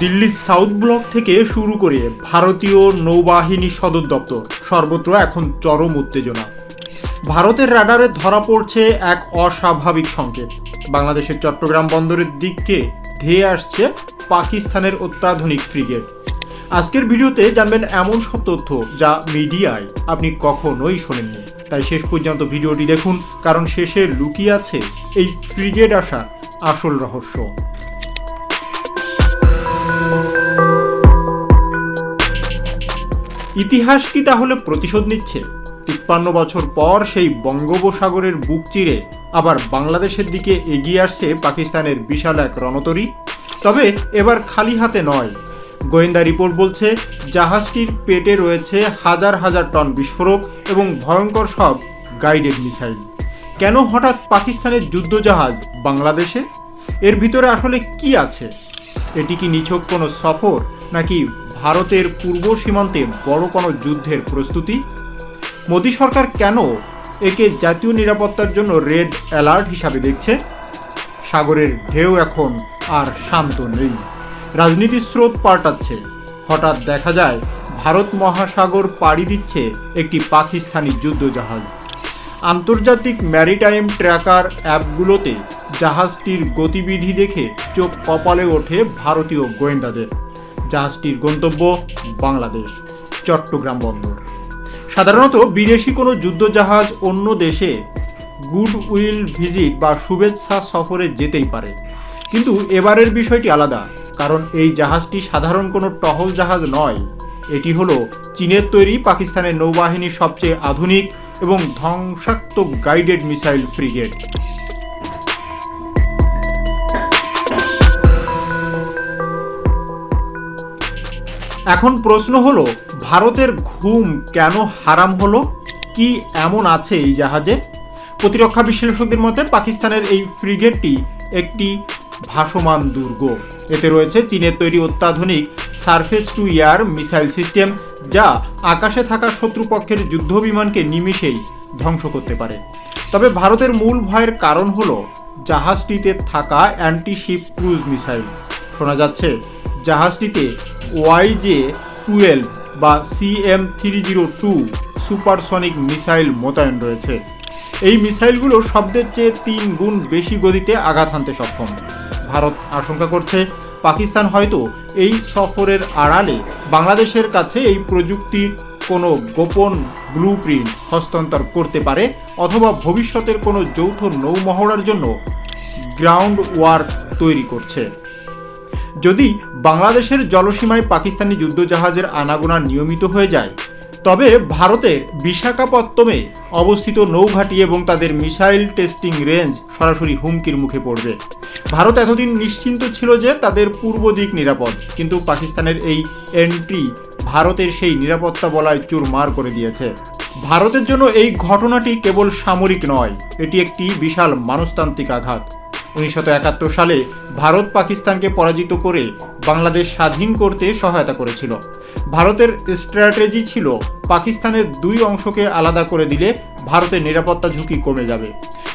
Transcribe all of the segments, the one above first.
দিল্লির south block থেকে শুরু করে ভারতীয় নৌবাহিনী সদর দপ্তর, সর্বত্র এখন চরম উত্তেজনা। ভারতের রাডারে ধরা পড়ছে এক অস্বাভাবিক সংকেত। বাংলাদেশের চট্টগ্রাম বন্দরের দিককে ধেয়ে আসছে পাকিস্তানের অত্যাধুনিক ফ্রিগেট। আজকের ভিডিওতে জানবেন এমন সব তথ্য যা মিডিয়ায় আপনি কখনোই শোনেননি। তাই শেষ পর্যন্ত ভিডিওটি দেখুন, কারণ শেষে লুকিয়ে আছে এই ফ্রিগেট আসা আসল রহস্য। ইতিহাস কি তাহলে প্রতিশোধ নিচ্ছে? তিপ্পান্ন বছর পর সেই বঙ্গোপসাগরের বুক চিরে আবার বাংলাদেশের দিকে এগিয়ে আসছে পাকিস্তানের বিশাল এক রণতরী? তবে এবার খালি হাতে নয়। গোয়েন্দা রিপোর্ট বলছে, জাহাজটির পেটে রয়েছে হাজার হাজার টন বিস্ফোরক এবং ভয়ঙ্কর সব গাইডেড মিসাইল। কেন হঠাৎ পাকিস্তানের যুদ্ধজাহাজ বাংলাদেশে? এর ভিতরে আসলে কি আছে? এটি কি নিছক কোনো সফর নাকি ভারতের পূর্ব সীমান্তে বড় কোনো যুদ্ধের প্রস্তুতি? মোদী সরকার কেন একে জাতীয় নিরাপত্তার জন্য রেড অ্যালার্ট হিসাবে দেখছে? সাগরের ঢেউ এখন আর শান্ত নেই। রাজনীতির স্রোত পাল্টাচ্ছে। হঠাৎ দেখা যায়, ভারত মহাসাগর পাড়ি দিচ্ছে একটি পাকিস্তানি যুদ্ধজাহাজ। আন্তর্জাতিক ম্যারিটাইম ট্র্যাকার অ্যাপগুলোতে জাহাজটির গতিবিধি দেখে চোখ কপালে ওঠে ভারতীয় গোয়েন্দাদের। জাহাজটির গন্তব্য বাংলাদেশ, চট্টগ্রাম বন্দর। সাধারণত বিদেশি কোনো যুদ্ধজাহাজ অন্য দেশে গুড উইল ভিজিট বা শুভেচ্ছা সফরে যেতেই পারে। কিন্তু এবারের বিষয়টি আলাদা, কারণ এই জাহাজটি সাধারণ কোনো টহল জাহাজ নয়। এটি হলো চীনের তৈরি পাকিস্তানের নৌবাহিনীর সবচেয়ে আধুনিক এবং ধ্বংসাত্মক গাইডেড মিসাইল ফ্রিগেট এখন প্রশ্ন হলো, ভারতের ঘুম কেন হারাম হলো? কি এমন আছে এই জাহাজে? প্রতিরক্ষা বিশ্লেষকদের মতে, পাকিস্তানের এই ফ্রিগেটটি একটি ভাসমান দুর্গ। এতে রয়েছে চীনের তৈরি অত্যাধুনিক surface to air missile system, যা আকাশে থাকা শত্রুপক্ষের যুদ্ধ বিমানকে নিমিষেই ধ্বংস করতে পারে। তবে ভারতের মূল ভয়ের কারণ হল, জাহাজটিতে থাকা অ্যান্টিশিপ ক্রুজ মিসাইল। শোনা যাচ্ছে, জাহাজটিতে ওয়াইজে টুয়েলভ বা CM three zero two supersonic missile মোতায়েন রয়েছে। এই মিসাইলগুলো শব্দের চেয়ে তিন গুণ বেশি গতিতে আঘাত হানতে সক্ষম। ভারত আশঙ্কা করছে, পাকিস্তান হয়তো এই সফরের আড়ালে বাংলাদেশের কাছে এই প্রযুক্তির কোনো গোপন ব্লু প্রিন্ট হস্তান্তর করতে পারে অথবা ভবিষ্যতের কোনো যৌথ নৌমহড়ার জন্য গ্রাউন্ড ওয়ার্ক তৈরি করছে। যদি বাংলাদেশের জলসীমায় পাকিস্তানি যুদ্ধজাহাজের আনাগোনা নিয়মিত হয়ে যায়, তবে ভারতের বিশাখাপত্তমে অবস্থিত নৌঘাঁটি এবং তাদের মিসাইল টেস্টিং রেঞ্জ সরাসরি হুমকির মুখে পড়বে। ভারত এতদিন নিশ্চিন্ত ছিল যে তাদের পূর্ব দিক নিরাপদ, কিন্তু পাকিস্তানের এই এন্ট্রি ভারতের সেই নিরাপত্তা বলায় চুরমার করে দিয়েছে। ভারতের জন্য এই ঘটনাটি কেবল সামরিক নয়, এটি একটি বিশাল মানসতান্ত্রিক আঘাত। উনিশশো একাত্তর সালে ভারত পাকিস্তানকে পরাজিত করে বাংলাদেশ স্বাধীন করতে সহায়তা করেছিল। ভারতের স্ট্র্যাটেজি ছিল পাকিস্তানের দুই অংশকে আলাদা করে দিলে ভারতের নিরাপত্তা ঝুঁকি কমে যাবে।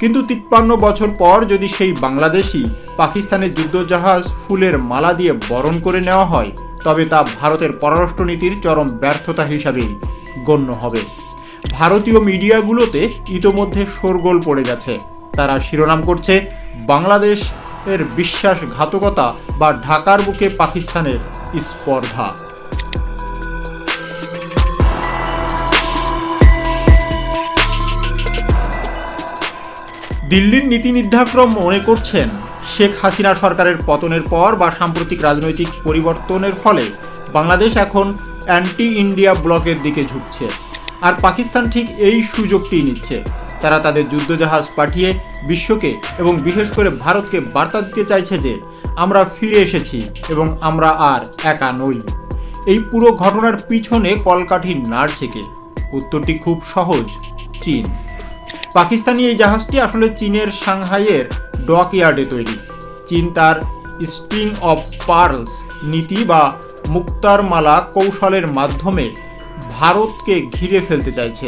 কিন্তু তিপ্পান্ন বছর পর যদি সেই বাংলাদেশি পাকিস্তানের যুদ্ধজাহাজ ফুলের মালা দিয়ে বরণ করে নেওয়া হয়, তবে তা ভারতের পররাষ্ট্রনীতির চরম ব্যর্থতা হিসাবেই গণ্য হবে। ভারতীয় মিডিয়াগুলোতে ইতোমধ্যে শোরগোল পড়ে গেছে। তারা শিরোনাম করছে বাংলাদেশ এর বিশ্বাসঘাতকতা বা ঢাকার বুকে পাকিস্তানের স্পর্ধা। দিল্লির নীতি নির্ধারকরা মনে করছেন, শেখ হাসিনা সরকারের পতনের পর বা সাম্প্রতিক রাজনৈতিক পরিবর্তনের ফলে বাংলাদেশ এখন অ্যান্টি ইন্ডিয়া ব্লকের দিকে ঝুঁকছে। আর পাকিস্তান ঠিক এই সুযোগটিই নিচ্ছে। তারা তাদের যুদ্ধজাহাজ পাঠিয়ে বিশ্বকে এবং বিশেষ করে ভারতকে বার্তা দিতে চাইছে যে, আমরা ফিরে এসেছি এবং আমরা আর একা নই। এই পুরো ঘটনার পিছনে কলকাঠি নাড়ছে কে? উত্তরটি খুব সহজ, চীন। পাকিস্তানি এই জাহাজটি আসলে চীনের সাংহাইয়ের ডক ইয়ার্ডে তৈরি। চীন তার স্ট্রিং অফ পার্লস নীতি বা মুক্তারমালা কৌশলের মাধ্যমে ভারতকে ঘিরে ফেলতে চাইছে।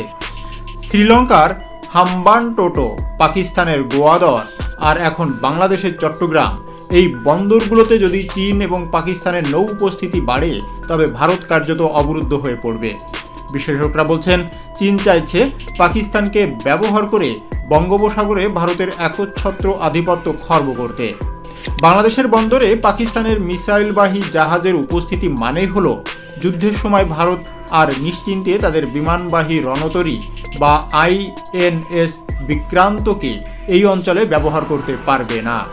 শ্রীলঙ্কার হাম্বান টোটো পাকিস্তানের গোয়াদর আর এখন বাংলাদেশের চট্টগ্রাম। এই বন্দরগুলোতে যদি চীন এবং পাকিস্তানের নৌ উপস্থিতি বাড়ে, তবে ভারত কার্যত অবরুদ্ধ হয়ে পড়বে। বিশেষজ্ঞরা বলছেন, চীন চাইছে পাকিস্তানকে ব্যবহার করে বঙ্গোপসাগরে ভারতের একচ্ছত্র আধিপত্য খর্ব করতে। বাংলাদেশের বন্দরে পাকিস্তানের মিসাইলবাহী জাহাজের উপস্থিতি মানেই হলো, যুদ্ধের সময় ভারত আর নিশ্চিন্তে তাদের বিমানবাহী রণতরী বা আইএনএস বিক্রান্তকে এই অঞ্চলে ব্যবহার করতে পারবে না।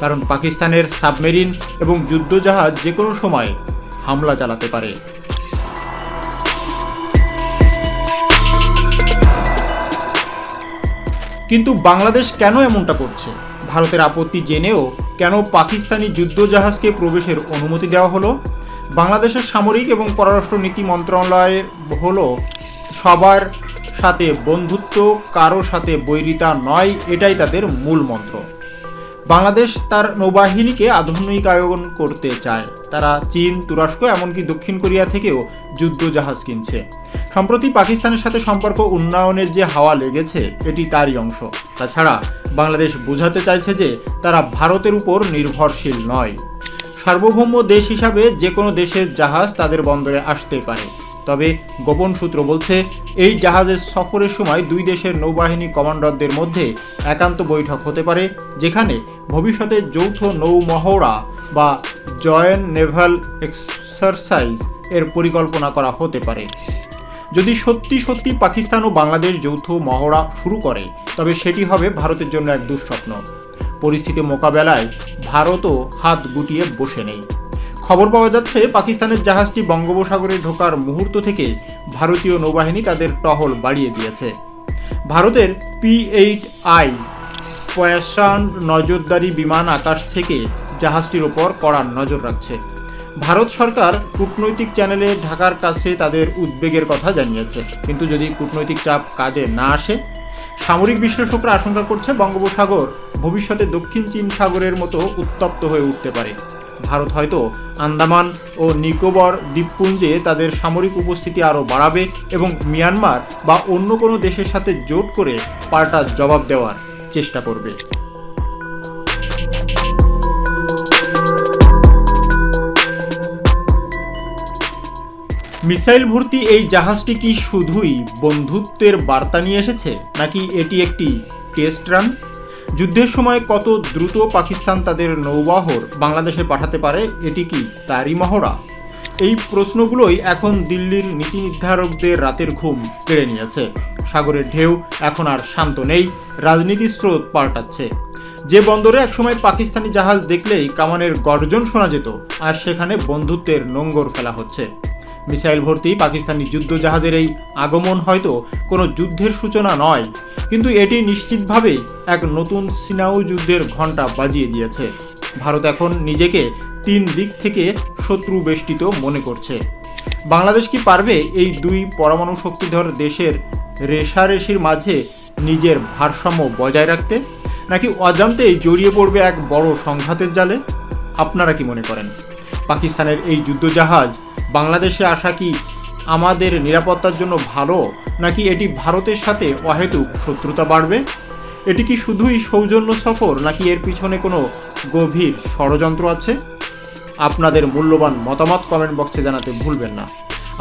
কারণ পাকিস্তানের সাবমেরিন এবং যুদ্ধজাহাজ যে কোনো সময় হামলা চালাতে পারে। কিন্তু বাংলাদেশ কেন এমনটা করছে? ভারতের আপত্তি জেনেও কেন পাকিস্তানি যুদ্ধজাহাজকে প্রবেশের অনুমতি দেওয়া হলো? বাংলাদেশের সামরিক এবং পররাষ্ট্র নীতি মন্ত্রণালয়ের হলো সবার সাথে বন্ধুত্ব, কারও সাথে বৈরিতা নয়, এটাই তাদের মূল মন্ত্র। বাংলাদেশ তার নৌবাহিনীকে আধুনিকায়ন করতে চায়। তারা চীন, তুরস্ক, এমনকি দক্ষিণ কোরিয়া থেকেও যুদ্ধ জাহাজ কিনছে। সম্প্রতি পাকিস্তানের সাথে সম্পর্ক উন্নয়নের যে হাওয়া লেগেছে, এটি তারই অংশ। তাছাড়া বাংলাদেশ বোঝাতে চাইছে যে, তারা ভারতের উপর নির্ভরশীল নয়। সার্বভৌম দেশ হিসাবে যে কোনো দেশের জাহাজ তাদের বন্দরে আসতে পারে। তবে গোপন সূত্র বলছে, এই জাহাজের সফরের সময় দুই দেশের নৌবাহিনী কমান্ডারদের মধ্যে একান্ত বৈঠক হতে পারে, যেখানে ভবিষ্যতে যৌথ নৌ মহড়া বা জয়েন্ট নেভাল এক্সারসাইজ এর পরিকল্পনা করা হতে পারে। যদি সত্যি সত্যি পাকিস্তান ও বাংলাদেশ যৌথ মহড়া শুরু করে, তবে সেটি হবে ভারতের জন্য এক দুঃস্বপ্ন। পরিস্থিতি মোকাবেলায় ভারতও হাত গুটিয়ে বসে নেই। খবর পাওয়া যাচ্ছে, পাকিস্তানের জাহাজটি বঙ্গোপসাগরে ঢোকার মুহূর্ত থেকে ভারতীয় নৌবাহিনী তাদের টহল বাড়িয়ে দিয়েছে। ভারতের পি এইট আই পয়াসান নজরদারি বিমান আকাশ থেকে জাহাজটির ওপর কড়া নজর রাখছে। ভারত সরকার কূটনৈতিক চ্যানেলে ঢাকার কাছে তাদের উদ্বেগের কথা জানিয়েছে। কিন্তু যদি কূটনৈতিক চাপ কাজে না আসে, সামরিক বিশ্লেষকরা আশঙ্কা করছে বঙ্গোপসাগর ভবিষ্যতে দক্ষিণ চীন সাগরের মতো উত্তপ্ত হয়ে উঠতে পারে। ভারত হয়তো আন্দামান ও নিকোবর দ্বীপপুঞ্জে তাদের সামরিক উপস্থিতি আরও বাড়াবে এবং মিয়ানমার বা অন্য কোনো দেশের সাথে জোট করে পাল্টা জবাব দেওয়ার চেষ্টা করবে। মিসাইল ভর্তি এই জাহাজটি কি শুধুই বন্ধুত্বের বার্তা নিয়ে এসেছে, নাকি এটি একটি টেস্ট রান? যুদ্ধের সময় কত দ্রুত পাকিস্তান তাদের নৌবাহর বাংলাদেশে পাঠাতে পারে, এটি কি তারই মহড়া? এই প্রশ্নগুলোই এখন দিল্লির নীতি নির্ধারকদের রাতের ঘুম কেড়ে নিয়েছে। সাগরের ঢেউ এখন আর শান্ত নেই রাজনীতির স্রোত পাল্টাচ্ছে। যে বন্দরে একসময় পাকিস্তানি জাহাজ দেখলেই কামানের গর্জন শোনা যেত, আর সেখানে বন্ধুত্বের নোঙ্গর ফেলা হচ্ছে। মিসাইল ভর্তি পাকিস্তানি যুদ্ধজাহাজের এই আগমন হয়তো কোনো যুদ্ধের সূচনা নয়, কিন্তু এটি নিশ্চিতভাবেই এক নতুন সিনাউ যুদ্ধের ঘণ্টা বাজিয়ে দিয়েছে। ভারত এখন নিজেকে তিন দিক থেকে শত্রু বেষ্টিত মনে করছে। বাংলাদেশ কি পারবে এই দুই পরমাণু শক্তিধর দেশের রেশারেশির মাঝে নিজের ভারসাম্য বজায় রাখতে, নাকি অজান্তেই জড়িয়ে পড়বে এক বড় সংঘাতের জালে? আপনারা কি মনে করেন? পাকিস্তানের এই যুদ্ধজাহাজ বাংলাদেশে আসা কি আমাদের নিরাপত্তার জন্য ভালো, নাকি এটি ভারতের সাথে অহেতুক শত্রুতা বাড়বে? এটি কি শুধুই সৌজন্য সফর, নাকি এর পিছনে কোনো গভীর ষড়যন্ত্র আছে? আপনাদের মূল্যবান মতামত কমেন্ট বক্সে জানাতে ভুলবেন না।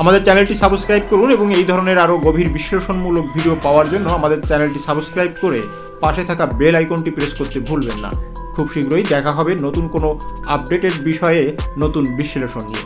আমাদের চ্যানেলটি সাবস্ক্রাইব করুন এবং এই ধরনের আরও গভীর বিশ্লেষণমূলক ভিডিও পাওয়ার জন্য আমাদের চ্যানেলটি সাবস্ক্রাইব করে পাশে থাকা বেল আইকনটি প্রেস করতে ভুলবেন না। খুব শীঘ্রই দেখা হবে নতুন কোনো আপডেটেড বিষয়ে নতুন বিশ্লেষণ নিয়ে।